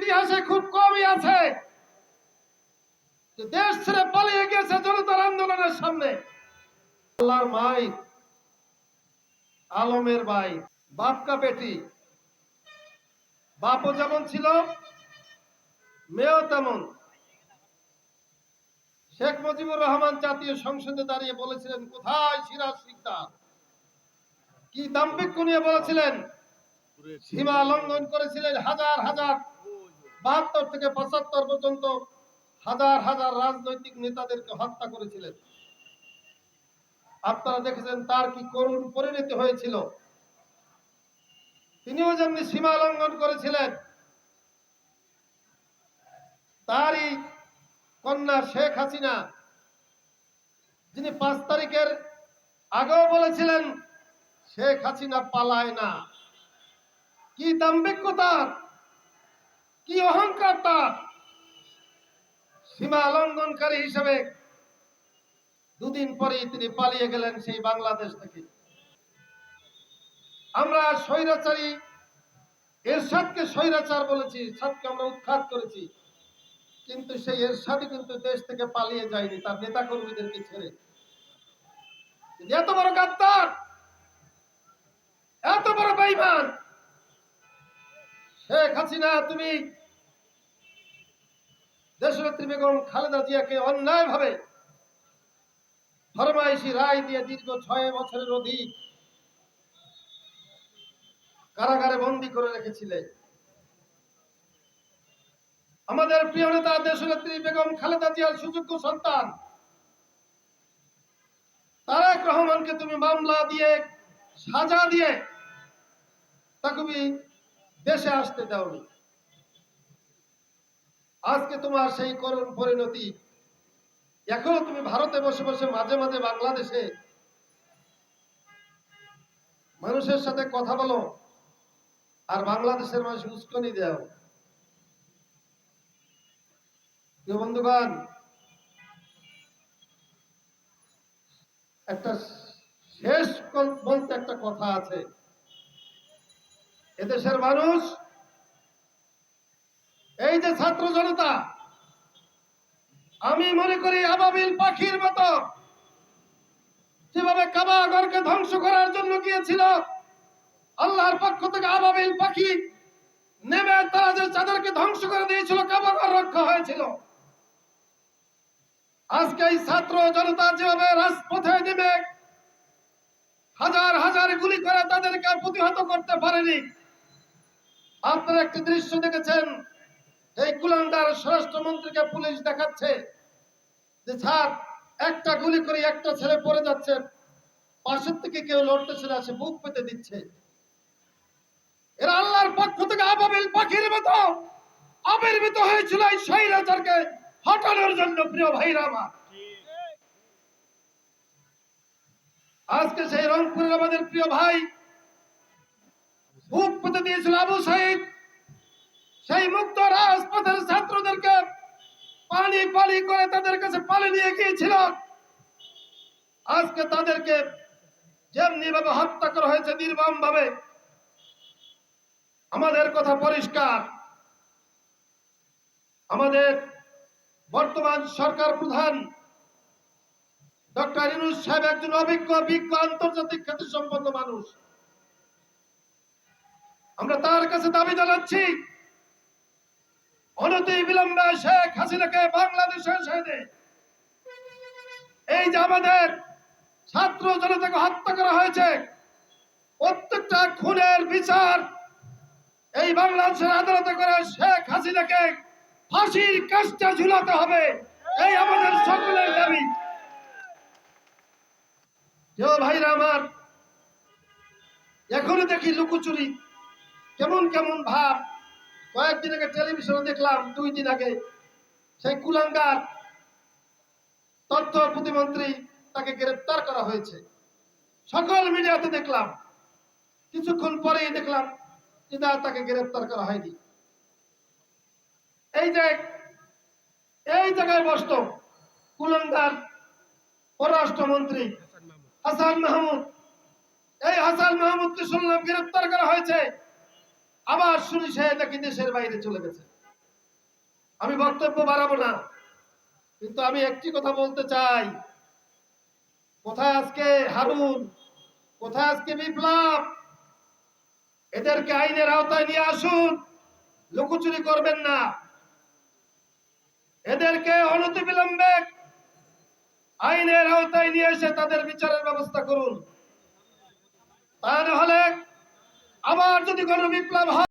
ইতিহাসে খুব কমই আছে। দেশ ছেড়ে পালিয়ে গেছে জনতার আন্দোলনের সামনে। আল্লাহর মাই আলমের ভাই বাপকা বেটি বাপও যেমন ছিল মেয়েও তেমন। শেখ মুজিবুর রহমান জাতীয় সংসদে দাঁড়িয়ে বলেছিলেন কোথায় সিরাজ সিকদার? কি দাম্ভিক্য নিয়ে বলেছিলেন? সীমা লঙ্ঘন করেছিলেন হাজার হাজার বাহাত্তর থেকে পঁচাত্তর পর্যন্ত হাজার হাজার রাজনৈতিক নেতাদেরকে হত্যা করেছিলেন। আপনারা দেখেছেন তার কি করুণ পরিণতি হয়েছিল? তিনিও যেমনি সীমা লঙ্ঘন করেছিলেন, তারই কন্যা শেখ হাসিনা, যিনি পাঁচ তারিখের আগেও বলেছিলেন, শেখ হাসিনা পালায় না। কি দাম্ভিক্য তার কি অহংকার তার? সীমা লঙ্ঘনকারী হিসেবে দুদিন পরেই তিনি পালিয়ে গেলেন সেই বাংলাদেশ থেকে। আমরা স্বৈরাচারী, এরশাদকে স্বৈরাচার বলেছি, এরশাদকে আমরা উৎখাত করেছি। কিন্তু সেই এরশাদই কিন্তু দেশ থেকে পালিয়ে যায়নি, তার নেতা কর্মীদেরকে ছেড়ে এত বড় গাদ্দার, এত বড় বেইমান। শেখ হাসিনা, তুমি দেশনেত্রী বেগম খালেদা জিয়াকে অন্যায় ভাবে ফরমাইশি রায় দিয়ে দীর্ঘ ছয় বছরের অধিক কারাগারে বন্দি করে রেখেছিলেন। আমাদের প্রিয় নেতা দেশনেত্রী বেগম খালেদা জিয়ার সুযোগ্য সন্তান তারেক রহমানকে তুমি মামলা দিয়ে, সাজা দিয়ে তাকে দেশে আসতে দাওনি। আজকে তোমার সেই করুণ পরিণতি। এখনও তুমি ভারতে বসে বসে মাঝে মাঝে বাংলাদেশে মানুষের সাথে কথা বলো আর বাংলাদেশের মানুষ উস্কনি দাও। প্রিয় বন্ধুগণ, একটা শেষ বলতে একটা কথা আছে। এদেশের মানুষ এই যে ছাত্র জনতা, আমি মনে করি আবাবিল পাখির মতো যেভাবে কাবাগরকে ধ্বংস করার জন্য গিয়েছিল, আল্লাহর পক্ষ থেকে আবাবিল পাখি নেমে তারা যে তাদেরকে ধ্বংস করে দিয়েছিল, কাবাগর রক্ষা হয়েছিল। আজকে এই ছাত্র জনতা যেভাবে রাজপথে নেমে হাজার হাজার গুলি করে তাদেরকে প্রতিহত করতে পারেনি। আপনারা একটি দৃশ্য দেখেছেন এই কুলান্ডার স্বরাষ্ট্রমন্ত্রীকে পুলিশ দেখাচ্ছে যে, স্যার, একটা গুলি করে একটা ছেলে পড়ে যাচ্ছে। পাশের থেকে কেউ লড়তেছে না সে বুক পেতে দিচ্ছে। এরা আল্লাহর পক্ষ থেকে আবাবিল পাখির আবির্ভূত হয়েছিল এই হটানোর জন্য, প্রিয় ভাইরা আমার। আজকে সেই রংপুরের আমাদের প্রিয় ভাই বুক পেতে দিয়েছিল আবু সাইদ। সেই মুক্ত রাজপথের ছাত্রদেরকে পানি পানি করে তাদের কাছে পানি নিয়ে গিয়েছিল। আজকে তাদেরকে যেমনি ভাবে হত্যা করা হয়েছে নির্মম ভাবে আমাদের কথা পরিষ্কার। আমাদের বর্তমান সরকার প্রধান ডক্টর ইনুস সাহেব একজন অভিজ্ঞ, বিজ্ঞ, আন্তর্জাতিক খ্যাতি সম্পন্ন মানুষ। আমরা তার কাছে দাবি জানাচ্ছি অনতি বিলম্বে ছাত্র জনতাকে হত্যা করা হয়েছে, প্রত্যেকটা খুনের বিচার এই বাংলাদেশের আদালতে করে শেখ হাসিনাকে ফাঁসির কাজটা ঝুলাতে হবে, এই আমাদের সকলের দাবি। ভাইরা আমার, এখনও দেখি লুকোচুরি, কেমন কেমন ভাব। কয়েকদিন আগে টেলিভিশনে দেখলাম দুই দিন আগে সেই কুলাঙ্গার তথ্য প্রতিমন্ত্রী তাকে গ্রেপ্তার করা হয়েছে। সকল মিডিয়াতে দেখলাম। কিছুক্ষণ পরেই দেখলাম যে না, তাকে গ্রেপ্তার করা হয়নি। এই যে এই জায়গায় বসত কুলাঙ্গার পররাষ্ট্রমন্ত্রী হাসান মাহমুদ। এই হাসান মাহমুদকে শুনলাম গ্রেপ্তার করা হয়েছে। আবার শুনি সে নাকি দেশের বাইরে চলে গেছে। আমি বক্তব্য বাড়াবো না, কিন্তু আমি একটি কথা বলতে চাই। কোথায় আজকে হারুন? কোথায় আজকে বিপ্লব? এদেরকে আইনের আওতায় নিয়ে আসুন, লুকোচুরি করবেন না। এদেরকে অনতিবিলম্বে আইনের আওতায় নিয়ে এসে তাদের বিচারের ব্যবস্থা করুন। তা না হলে আবার যদি কোনো বিপ্লব হয়